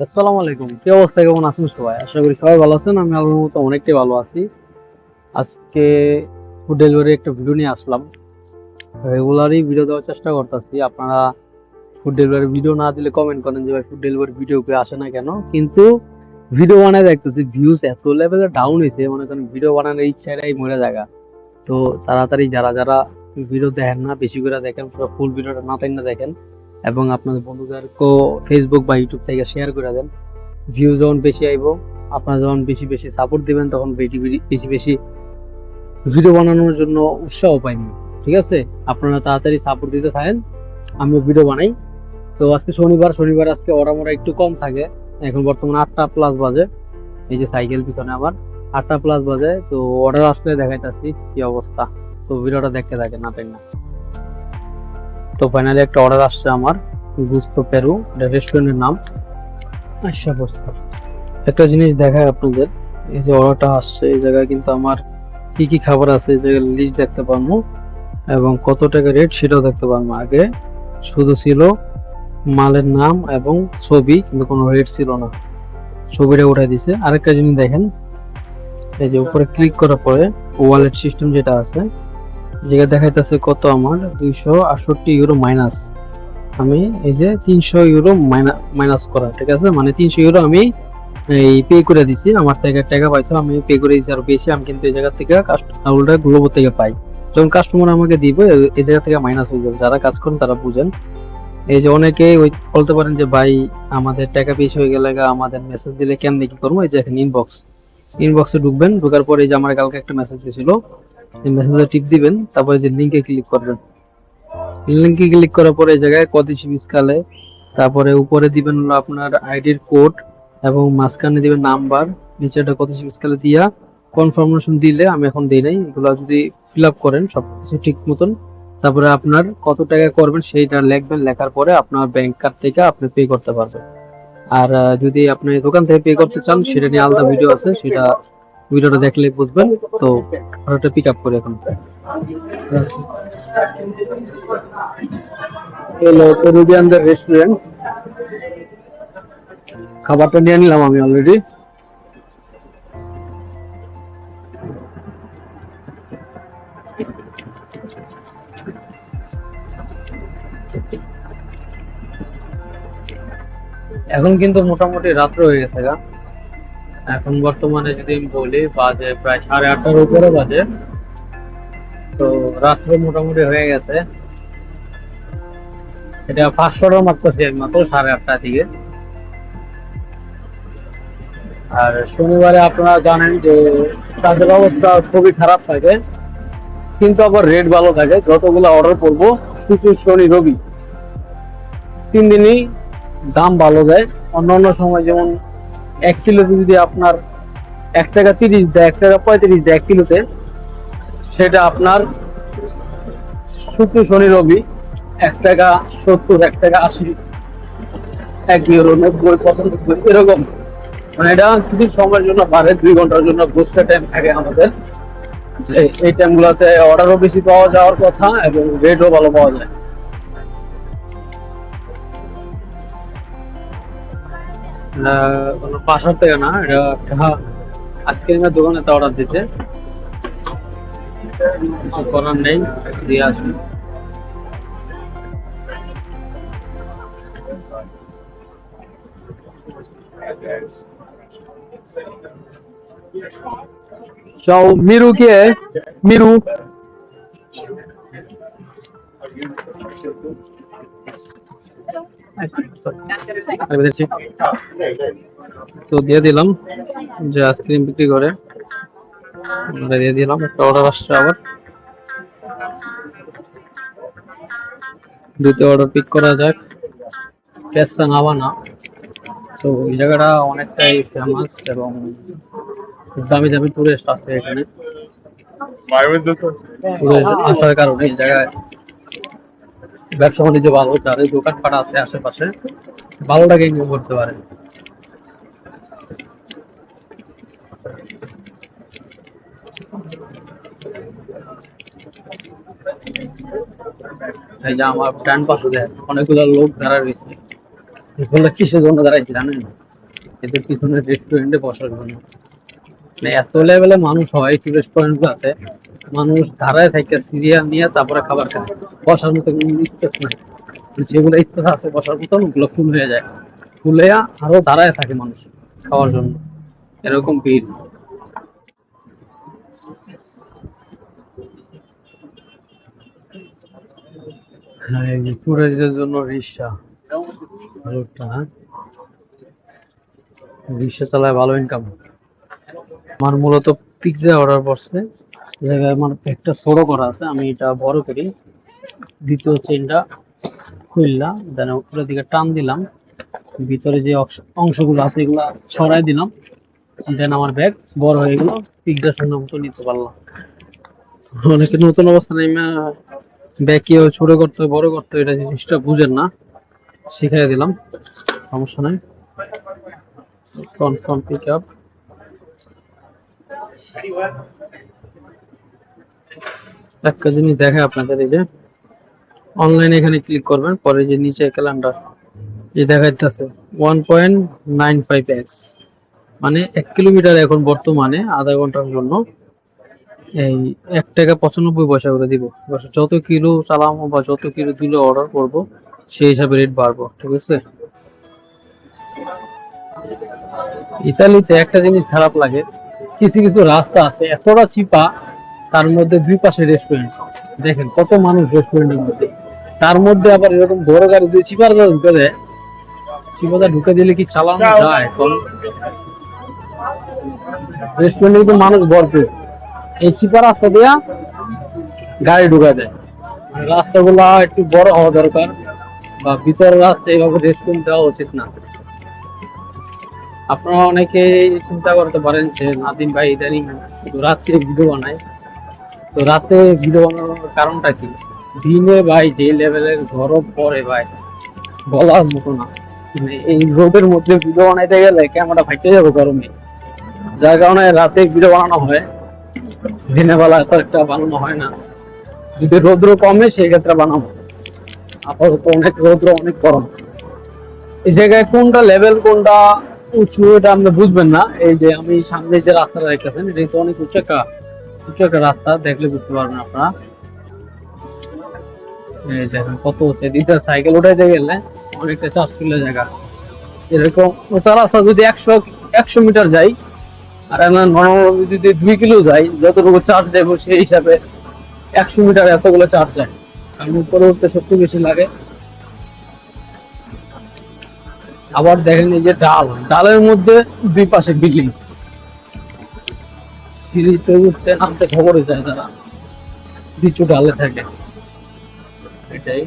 আসসালামু আলাইকুম। কি অবস্থা? কেমন আছেন সবাই? আশা করি সবাই ভালো আছেন। আমি আমার মতো অনেকটাই ভালো আছি। আজকে ফুড ডেলিভারি একটা ভিডিও নিয়ে আসলাম। রেগুলারই ভিডিও দেওয়ার চেষ্টা করতেছি। আপনারা ফুড ডেলিভারি ভিডিও না দিলে কমেন্ট করেন যে ভাই ফুড ডেলিভারি ভিডিও কে আসে না কেন? কিন্তু ভিডিও বানায় দেখতেছি ভিউজ এত লেভেলে ডাউন হয়েছে মনে করেন ভিডিও বানানোর ইচ্ছাটাই মরে জায়গা। তো তাড়াতাড়ি যারা যারা ভিডিও দেখেন না, বেশি করে দেখেন ফুল ভিডিওটা না না দেখেন। এবং আপনাদের বন্ধুদেরকেও ফেসবুক বা ইউটিউব থেকে শেয়ার করে দেন। ভিউ যখন বেশি আইব, আপনারা যখন বেশি বেশি সাপোর্ট দিবেন, তখন বেশি বেশি- বেশি ভিডিও বানানোর জন্য উৎসাহ পাইনি ঠিক আছে? আপনারা তাড়াতাড়ি সাপোর্ট দিতে থাকেন, আমিও ভিডিও বানাই। তো আজকে শনিবার শনিবার আজকে অর্ডার মোড়া একটু কম থাকে। এখন বর্তমানে আটটা প্লাস বাজে। এই যে সাইকেল পিছনে আমার আটটা প্লাস বাজে। তো অর্ডার আসলে দেখাইতাছি কি অবস্থা। তো ভিডিওটা দেখতে থাকেন, না না। তো ফাইনালি একটা অর্ডার আসছে আমার গুস্তো পেরু এটা রেস্টুরেন্টের নাম। আচ্ছা বস্তা একটা জিনিস দেখায় আপনাদের এই যে অর্ডারটা আসছে এই জায়গায় কিন্তু আমার কি কি খাবার আছে এই জায়গায় লিস্ট দেখতে পারব। এবং কত টাকা রেট সেটাও দেখতে পারব আগে। শুধু ছিল মালের নাম এবং ছবি কিন্তু কোনো রেট ছিল না। ছবিটা উঠাই দিছে। আরেকটা জিনিস দেখেন এই যে উপরে ক্লিক করার পরে ওয়ালেট সিস্টেম যেটা আছে যেটা দেখাইতেছে কত আমার? দুইশো আটষট্টি ইউরো মাইনাস আমি এই যে তিনশো ইউরো মাইনাস করা, ঠিক আছে? মানে তিনশো ইউরো আমি এই পে করে দিছি। আমার থেকে টাকা পাইছো, আমি পে করে দিছি। আর বেশি আমি কিন্তু এই জায়গা থেকে কাস্টমারটা গ্লোবো থেকে পাই। যখন কাস্টমার আমাকে দিব, এই জায়গা থেকে মাইনাস হয়ে যাবে। যারা কাজ করেন তারা বুঝেন। এই যে অনেকে ওই বলতে পারেন যে, ভাই, আমাদের টাকা বেশি হয়ে গেলে আমাদের মেসেজ দিলে কেন কি করব? এই যে এখানে ইনবক্স ইনবক্সে ঢুকবেন, ঢোকার পরে যে আমার কালকে একটা মেসেজ দিয়েছিল মেসেজে টিপ দিবেন, তারপরে যে লিংকে ক্লিক করবেন। লিংকে ক্লিক করার পরে এই জায়গায় কত জিবি স্কালে তারপরে উপরে দিবেন হলো আপনার আইডির কোড এবং মাঝখানে দিবেন নাম্বার নিচেটা কত জিবি স্কালে দিয়া কনফার্মেশন দিলে, আমি এখন দিই নাই, এগুলো যদি ফিল আপ করেন, সবকিছু ঠিক মতন, তারপরে আপনার কত টাকা করবেন সেইটা লিখবেন, লেখার পরে আপনার ব্যাংক কার্ড থেকে আপনি পে করতে পারবেন। আর যদি আপনি দোকান থেকে পে করতে চান, সেটা নিয়ে আলাদা ভিডিও আছে, সেটা ভিডিওটা দেখলে বুঝবেন। তো ওটা পিক আপ করে এখন। হলো পেরুভিয়ানদের রেস্টুরেন্ট খাবারটা নিয়ে নিলাম আমি অলরেডি এখন কিন্তু মোটামুটি রাত্র হয়ে গেছে গা। এখন বর্তমানে যদি আমি বলি, বাজে প্রায় সাড়ে আটটার উপরে বাজে। তো রাত্র মোটামুটি হয়ে গেছে। এটা পাঁচশো টাকা মারতেছি আমি মাত্র, সাড়ে আটটা দিকে। আর শনিবারে আপনারা জানেন যে কাজের অবস্থা খুবই খারাপ থাকে, কিন্তু আবার রেট ভালো থাকে। যতগুলো অর্ডার করব শুক্র শনি, রবি। তিন দিনই দাম ভালো দেয়। অন্য অন্য সময় যেমন এক কিলোতে যদি আপনার এক টাকা তিরিশ দেয় এক টাকা পঁয়ত্রিশ দেয় এক কিলোতে সেটা আপনার শুক্র শনি রবি এক টাকা সত্তর এক টাকা আশি। এক ইউরো নব্বই পঁচানব্বই এরকম। মানে এটা কিছু সময়ের জন্য বাড়ে দুই ঘণ্টার জন্য বুস্টার টাইম থাকে আমাদের। যে এই টাইমগুলোতে অর্ডারও বেশি পাওয়া যাওয়ার কথা এবং রেটও ভালো পাওয়া যায়। কোনো পাশার থেকে না এটা একটা আইসক্রিমের দোকানে তো অর্ডার দিছে কিছু করার নেই দিয়ে আসুন Ciao, Miru chi è? Miru? আমি। তো দিয়ে দিলাম যে আইসক্রিম বিক্রি করে। আমরা দিয়ে দিলাম একটা অর্ডার আসছে আবার। দ্বিতীয় অর্ডার পিক করা যাক। পেস্তা নাবানা তো এই জায়গাটা অনেকটাই ফেমাস এবং দামি দামি টুরিস্ট আসে এখানে। টুরিস্ট আসার কারণে এই জায়গায়। ব্যবসা বাণিজ্য ভালো, যাদের দোকানপাট আছে আশেপাশে ভালোটাকে ইনকাম করতে পারে এই যে আমার ডান পাশে দেয় অনেকগুলো লোক দাঁড়া রয়েছে। কিসের জন্য দাঁড়াইছি জানেন? এদের পিছনে রেস্টুরেন্টে বসার জন্য। মানে এত লেভেলে মানুষ হয় টুরিস্ট পয়েন্ট গুলাতে, মানুষ ধারায় থাকে সিরিয়াল নিয়ে তারপরে খাবার খায়। বসার মতো স্পেস নাই। যেগুলো স্পেস আছে বসার মতন, ওগুলো ফুল হয়ে যায়। ফুলে আরও দাঁড়ায় থাকে মানুষ খাওয়ার জন্য। এরকম ভিড়। হ্যাঁ জন্য রিক্সা। হ্যাঁ? রিক্সা চালায় ভালো ইনকাম আমার মূলত পিৎজা অর্ডার করছে জায়গায় আমার একটা ছোট করা আছে, আমি এটা বড় করি। দ্বিতীয় চেনটা খুললা দেন উপরের দিকে টান দিলাম। ভিতরে যে অংশ- অংশগুলো আছে, এগুলা ছড়াই দিলাম। দেন আমার ব্যাগ বড় হয়ে গেল পিৎজা সুন্দর মতো নিতে পারলাম। অনেকে নতুন অবস্থা নেমে ব্যাগ কীভাবে ছোট করতে হয়, বড় করতে এটা জিনিসটা বুঝেন না। শিখাই দিলাম, সমস্যা নাই। কনফার্ম পিক আপ একটা জিনিস দেখে আপনাদের, এই যে অনলাইনে এখানে ক্লিক করবেন, পরে যে নিচে ক্যালেন্ডার যে দেখাইতেছে one point nine five X মানে এক কিলোমিটার এখন বর্তমানে আধা ঘণ্টার জন্য এই এক টাকা পঁচানব্বই পয়সা করে দিব। যত কিলো চালামো বা যত কিলো দিলে অর্ডার করব, সেই হিসাবে রেট বাড়বো, ঠিক আছে? ইতালিতে একটা জিনিস খারাপ লাগে কিছু কিছু রাস্তা আছে, এতটা চিপা, তার মধ্যে দুই পাশে রেস্টুরেন্ট দেখেন কত মানুষ রেস্টুরেন্টের মধ্যে। তার মধ্যে আবার এরকম বড় গাড়ি দিয়ে চিপার গাড়ি ঢুকে দেয়। চিপাটা ঢুকে দিলে কি চালানো যায়? এখন রেস্টুরেন্টে কিন্তু মানুষ ভরপুর। এই চিপা রাস্তা দিয়া গাড়ি ঢুকা দেয়। রাস্তাগুলা একটু বড় হওয়া দরকার, বা ভিতরের রাস্তা এইভাবে রেস্টুরেন্ট দেওয়া উচিত না। আপনারা অনেকে চিন্তা করতে পারেন যে নাদিম ভাই ইদানিং রাত্রে ভিডিও বানায়। তো রাতে ভিডিও বানানোর কারণটা কি? দিনে ভাই যে লেভেলের গরম পরে ভাই, বলার মতো না। মানে এই রোদের মধ্যে ভিডিও বানাইতে গেলে ক্যামেরা ফাইটে যাবে গরমে। যার কারণে রাতে ভিডিও বানানো হয়। দিনের বেলা এত একটা বানানো হয় না। যদি রৌদ্র কমে সেই ক্ষেত্রে বানাবো। আপাতত অনেক রৌদ্র, অনেক গরম। এই জায়গায় কোনটা লেভেল কোনটা জায়গা। এরকম রাস্তা যদি একশো একশো মিটার আর আমরা যদি দুই কিলো যাই, যতটুকু চার্জ যাব সেই হিসাবে একশো মিটার এতগুলো চার্জ যায় কারণ উপরে উঠতে সত্যি বেশি লাগে। আবার দেখেন এই যে ডাল। ডালের মধ্যে দুই পাশে বিল্ডিং সিঁড়িতে উঠতে নামতে খবরে যায় তারা। নিচু ডালে থাকে। এটাই।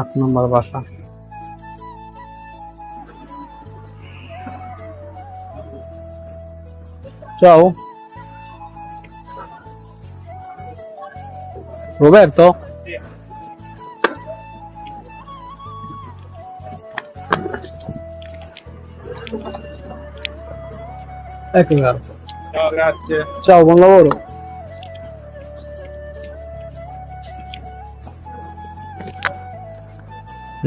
আট নম্বর বাসা। Ciao. Roberto? Sì. Ecco caro. Ciao, grazie. Ciao, buon lavoro.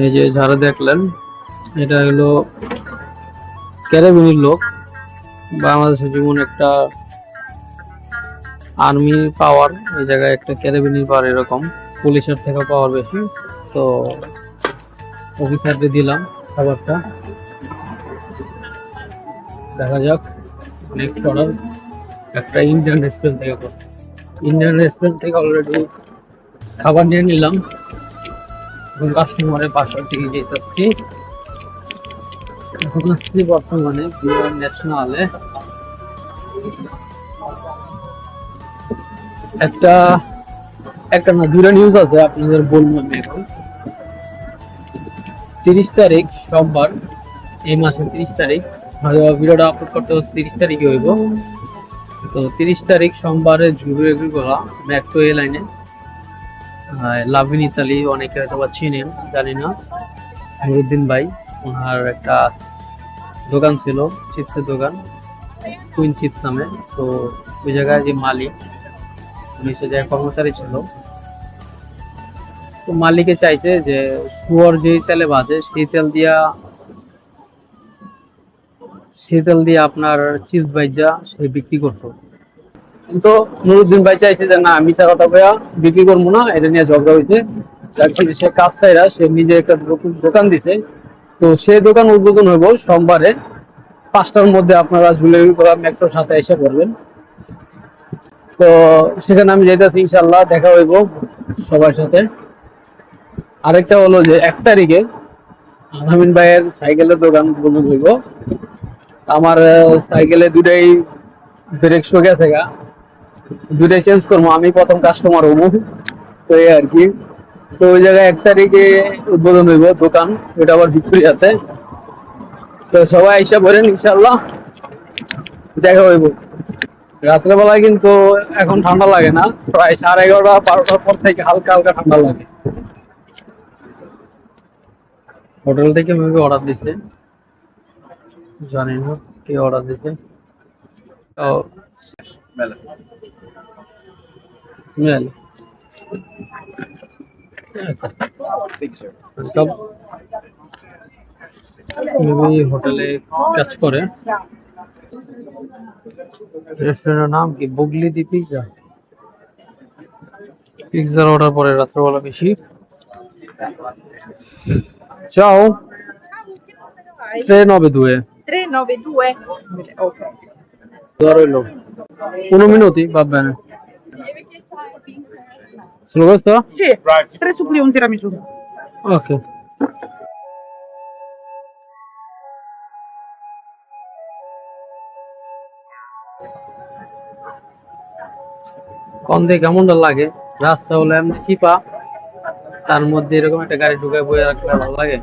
এই যে যারা দেখলেন এটা হলো ক্যারাবিনের লোক বাংলাদেশের যেমন একটা আর্মি পাওয়ার, এই জায়গায় একটা ক্যারাবিনি পাওয়ার এরকম, পুলিশের থেকে পাওয়ার বেশি। তো অফিসারকে দিলাম খাবারটা। দেখা যাক নেক্সট অর্ডার একটা ইন্ডিয়ান রেস্টুরেন্ট থেকে ইন্ডিয়ান রেস্টুরেন্ট থেকে অলরেডি খাবার নিয়ে নিলাম। এবং কাস্টমারের বাসার দিকে যেতেছি। এখন আসছি বর্তমানে ন্যাশনালে একটা একটা না দুটো নিউজ আছে, আপনাদের বলব আমি। এখন তিরিশ তারিখ সোমবার, এই মাসের তিরিশ তারিখ হয়তো ভিডিওটা আপলোড করতে তিরিশ তারিখে হইব। তো তিরিশ তারিখ সোমবারে জুরু এগ্রিকোলা মেট্রো এ। লাইনে লাভিন ইতালি, অনেকে হয়তো বা চিনেন, জানি না। নুরুদ্দিন ভাই, ওনার একটা দোকান ছিল, চিপসের দোকান কুইন চিপস নামে। তো ওই জায়গায় যে মালিক সে জায়গায় কর্মচারী ছিল, তো মালিকে চাইছে যে শুয়োর যে তেলে ভাজে সেই তেল দিয়া, সেই তেল দিয়ে আপনার চিজ বাইজা সে বিক্রি করতো। কিন্তু নুরুদ্দিন ভাই চাইছে যে, না মিশা কথা কয়া বিক্রি করব না, এটা নিয়ে ঝগড়া হয়েছে যার সে কাজ চাইরা সে নিজে একটা দোকান দিছে। তো সে দোকান উদ্বোধন হইব সোমবারে পাঁচটার মধ্যে আপনারা ঝুলের মেট্রোর সাথে এসে করবেন তো সেখানে আমি যেতেছি ইনশাল্লাহ দেখা হইব সবার সাথে। আরেকটা হলো যে, এক তারিখে আমিন ভাইয়ের সাইকেলের দোকান উদ্বোধন হইব। আমার সাইকেলে দুটাই ব্রেক শো গেছে গা। দুটাই চেঞ্জ করব, আমি প্রথম কাস্টমার হব। তো এই আর কি। তো ওই জায়গায় এক তারিখে উদ্বোধন হইব দোকান ওটা আবার ভিক্টোরিয়াতে। তো সবাই এসে বলেন ইনশাল্লাহ দেখা হইব। রাত্রেবেলায় কিন্তু এখন ঠান্ডা লাগে না। প্রায় সাড়ে এগারোটা বারোটার পর থেকে হালকা হালকা ঠান্ডা লাগে। হোটেল থেকে মেবি অর্ডার দিছে। জানি না কে অর্ডার দিছে। ও মেল। সব মেবি হোটেলে কাজ করে। রেস্টুরেন্টের নাম কি বুগলি দি পিৎজা পিৎজার অর্ডার পরে রাত্রেবেলা বেশি Ciao, 392. 392. Ok. Dove rojlo? Uno minuti, va bene. Solo questo? Sì, tre suppli e un tiramisù. Ok. কম দিয়ে কেমনটা লাগে, রাস্তা হলো এমনি চিপা, তার মধ্যে এরকম একটা গাড়ি ঢুকে বয়ে রাখলে ভালো লাগে।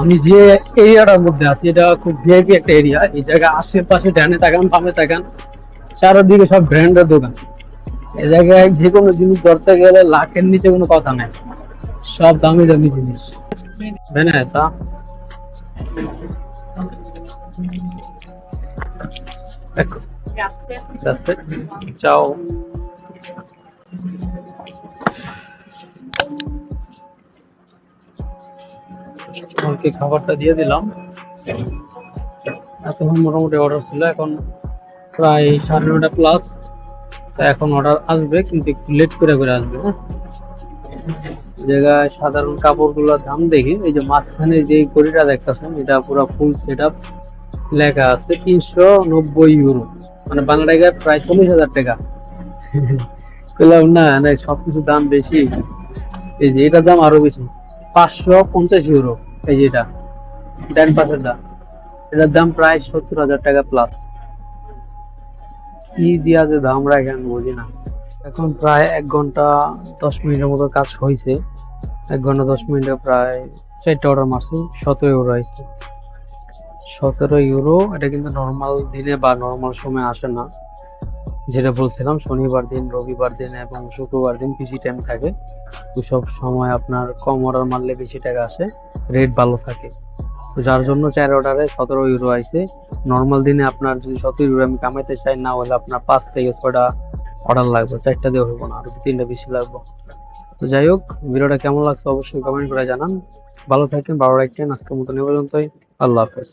আমি যে এরিয়াটার মধ্যে আছি, এটা খুব ভিআইপি একটা এরিয়া। এই জায়গায় আশেপাশে ডানে তাকান বামে তাকান চারদিকে সব ব্র্যান্ডের দোকান। এই জায়গায় যে কোনো জিনিস ধরতে গেলে লাখের নিচে কোনো কথা নাই। সব দামি দামি জিনিস। Grazie. grazie ওকে খাবারটা দিয়ে দিলাম। এতক্ষণ মোটামুটি অর্ডার ছিল, এখন প্রায় সাড়ে নটা প্লাস তা এখন অর্ডার আসবে, কিন্তু একটু লেট করে করে আসবে হ্যাঁ? জায়গায় সাধারণ কাপড়গুলোর দাম দেখি। এই যে মাঝখানে যে ঘড়িটা দেখতেছেন, এটা পুরো ফুল সেট লেখা আছে, তিনশো নব্বই ইউরো মানে বাংলা প্রায় চল্লিশ হাজার টাকা। বললাম না না সবকিছুর দাম বেশি। এই যে এটার দাম আরও বেশি। পাঁচশো পঞ্চাশ ইউরো এই যে এটা। ডান পাশের দাম। এটার দাম প্রায় সত্তর হাজার টাকা প্লাস কি দিয়া যে দাম রাখে আমি বুঝি না। এখন প্রায় এক ঘণ্টা দশ মিনিটের মতো কাজ হয়েছে এক ঘণ্টা দশ মিনিটে প্রায় চারটা অর্ডার মাসে সতেরো ইউরো হয়েছে সতেরো ইউরো এটা কিন্তু নর্মাল দিনে বা নর্মাল সময় আসে না। যেটা বলছিলাম, শনিবার দিন, রবিবার দিন এবং শুক্রবার দিন বেশি টাইম থাকে। সব সময় আপনার কম অর্ডার মারলে বেশি টাকা আসে রেট ভালো থাকে। তো যার জন্য চার অর্ডারে সতেরো ইউরো আইছে। নর্মাল দিনে আপনার যদি সতেরো ইউরো আমি কামাইতে চাই, না হলে আপনার পাঁচ থেকে ছয়টা অর্ডার লাগবে, চারটা দিয়ে হইব না, আর তিনটা বেশি লাগবো। তো যাই হোক, ভিডিওটা কেমন লাগছে অবশ্যই কমেন্ট করে জানান। ভালো থাকেন, ভালো রাখতেন আজকের মতন এ পর্যন্তই। আল্লাহ হাফেজ।